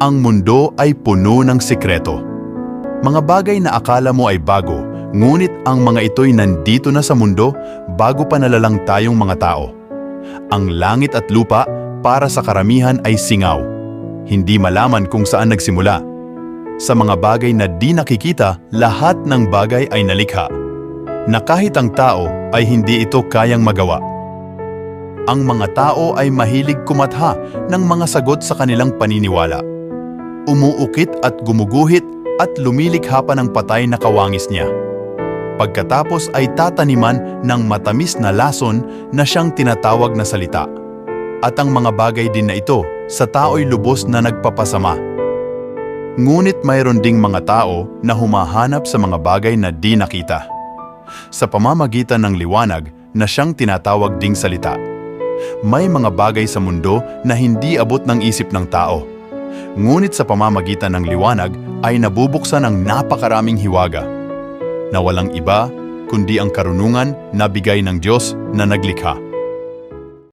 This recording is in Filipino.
Ang mundo ay puno ng sikreto. Mga bagay na akala mo ay bago, ngunit ang mga ito'y nandito na sa mundo bago pa nalalang tayong mga tao. Ang langit at lupa para sa karamihan ay singaw. Hindi malaman kung saan nagsimula. Sa mga bagay na di nakikita, lahat ng bagay ay nalikha. Na kahit ang tao ay hindi ito kayang magawa. Ang mga tao ay mahilig kumatha ng mga sagot sa kanilang paniniwala. Umuukit at gumuguhit at lumilikha pa ng patay na kawangis niya. Pagkatapos ay tataniman ng matamis na lason na siyang tinatawag na salita. At ang mga bagay din na ito sa tao'y lubos na nagpapasama. Ngunit mayroon ding mga tao na humahanap sa mga bagay na di nakita. Sa pamamagitan ng liwanag na siyang tinatawag ding salita. May mga bagay sa mundo na hindi abot ng isip ng tao. Ngunit sa pamamagitan ng liwanag ay nabubuksan ang napakaraming hiwaga na walang iba kundi ang karunungan na bigay ng Diyos na naglikha.